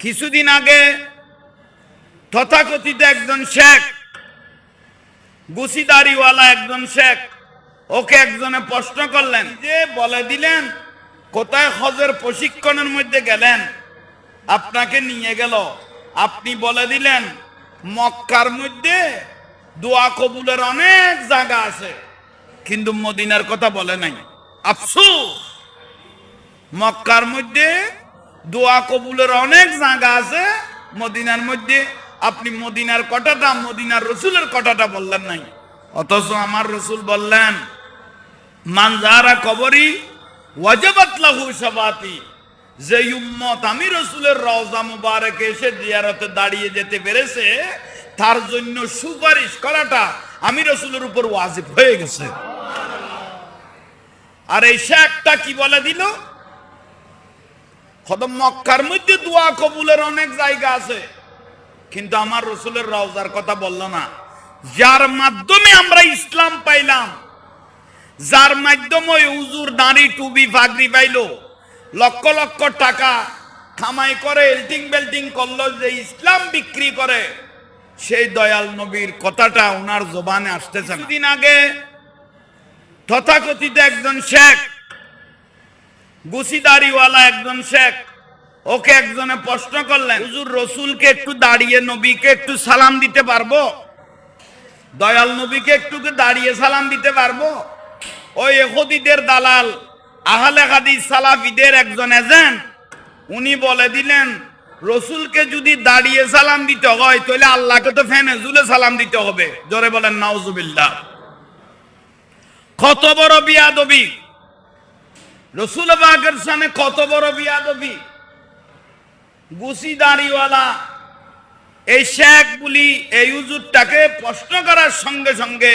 কিছুদিন আগে তথাকথিত একজন শেখ গুসিদারিওয়ালা একজন শেখ, ওকে একজনে প্রশ্ন করলেন, যে বলে দিলেন, কোথায় হজের প্রশিক্ষণের মধ্যে গেলেন? আপনাকে নিয়ে গেল। আপনি বলে দিলেন, মক্কার মধ্যে দোয়া কবুলের অনেক জায়গা আছে, কিন্তু মদিনার কথা বলে নাই। আফসোস! মক্কার মধ্যে দোয়া কবুলের অনেক জায়গা আছে। মদিনার মধ্যে আপনি মদিনার কটাটা মদিনার রসুলের কটাটা বললেন নাই। অথচ আমার রসুল বললেন মানজারা কবরি ওয়াজাবাত লাহু সাবাতি। যে উম্মত আমি রসুলের রওজা মুবারকে এসে জিয়ারতে দাঁড়িয়ে যেতে পেরেছে, তার জন্য সুপারিশ করাটা আমি রসুলের উপর ওয়াজিব হয়ে গেছে। আর এই শেখটা কি বলে দিল? কদম মক্কার মধ্যে দোয়া কবুলের অনেক জায়গা আছে। কিন্তু আমার রসুলের রওজার কথা বলল না। যার মাধ্যমে আমরা ইসলাম পাইলাম, যার মাধ্যমে উজুর দাঁড়ি টুবি ফাগরি পাইলো, লক্ষ লক্ষ টাকা কামাই করে এল্টিং বেল্টিং করল যে ইসলাম বিক্রি করে। সেই দয়াল নবীর কথাটা ওনার জবানে আসতেছে। দিন আগে তথাকথিত একজন শেখ গুসিদারিওয়ালা একজন শেখ। ওকে একজনে প্রশ্ন করলেন, হুজুর, রসুলকে একটু দাঁড়িয়ে, নবীকে একটু সালাম দিতে পারব? দয়াল নবীকে একটু দাঁড়িয়ে সালাম দিতে পারব? ওই এহুদিদের দালাল, আহলে হাদিস সালাফিদের একজন এজেন্ট উনি বলে দিলেন, রসুলকে যদি দাঁড়িয়ে সালাম দিতে হয়, তাহলে আল্লাহকে তো ফেনে জুলে সালাম দিতে হবে। জোরে বলেন, নাউজুবিল্লাহ। কত বড় বিয়াদবি। রসুল বাগের সামনে কত বড় বিয়াদবি। গুসি দাড়িওয়ালা এই শেখ বলি এই উজুরটাকে প্রশ্ন করার সঙ্গে সঙ্গে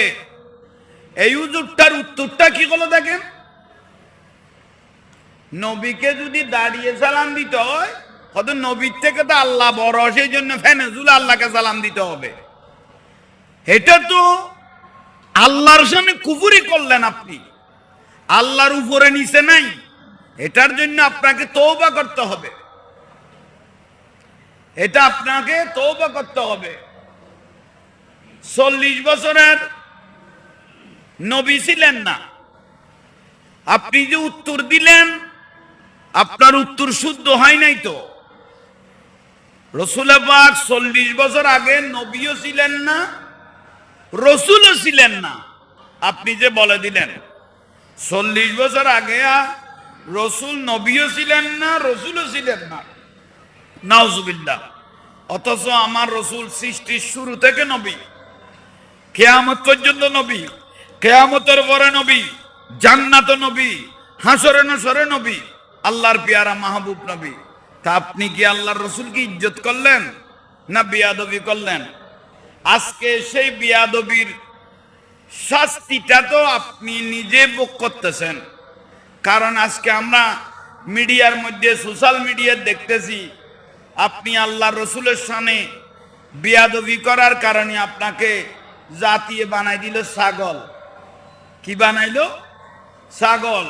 এই উজুরটার উত্তরটা কি হলো দেখেন? নবীকে যদি দাঁড়িয়ে সালাম দিতে হয়, হয়তো নবীর থেকে তো আল্লাহ বড়, সেই জন্য ফেনেজুল আল্লাহকে সালাম দিতে হবে। এটা তো আল্লাহর সামনে কুফুরি করলেন আপনি। আল্লাহর উপরে নিচে নাই। এটার জন্য আপনাকে তৌবা করতে হবে। এটা আপনাকে তৌবা করতে হবে। চল্লিশ বছরের নবী ছিলেন না। আপনি যে উত্তর দিলেন, আপনার উত্তর শুদ্ধ হয় নাই তো। রসুল পাক চল্লিশ বছর আগে নবীও ছিলেন না, রসুলও ছিলেন না। আপনি যে বলে দিলেন চল্লিশ বছর আগে রসুল নবীও ছিলেন না, রসুলও ছিলেন না। নাউজুবিল্লাহ। অথচ আমার রসুল সৃষ্টির শুরু থেকে নবী, কেয়ামত পর্যন্ত নবী, কেয়ামতের পরে নবী, জান্নাত নবী, হাসরে নসরে নবী, আল্লাহর পিয়ারা মাহবুব নবী। তা আপনি কি আল্লাহর রসুলকে ইজ্জত করলেন না বিয়াদবি করলেন? আজকে সেই বিয়াদবির শাস্তিটা তো আপনি নিজে ভোগ করতেছেন। কারণ আজকে আমরা মিডিয়ার মধ্যে, সোশ্যাল মিডিয়া দেখতেছি, আপনি আল্লাহ রসুলের সামনে বিয়াদবি করার কারণে আপনাকে জাতিয়ে বানাই দিল ছাগল। কি বানাইল? ছাগল।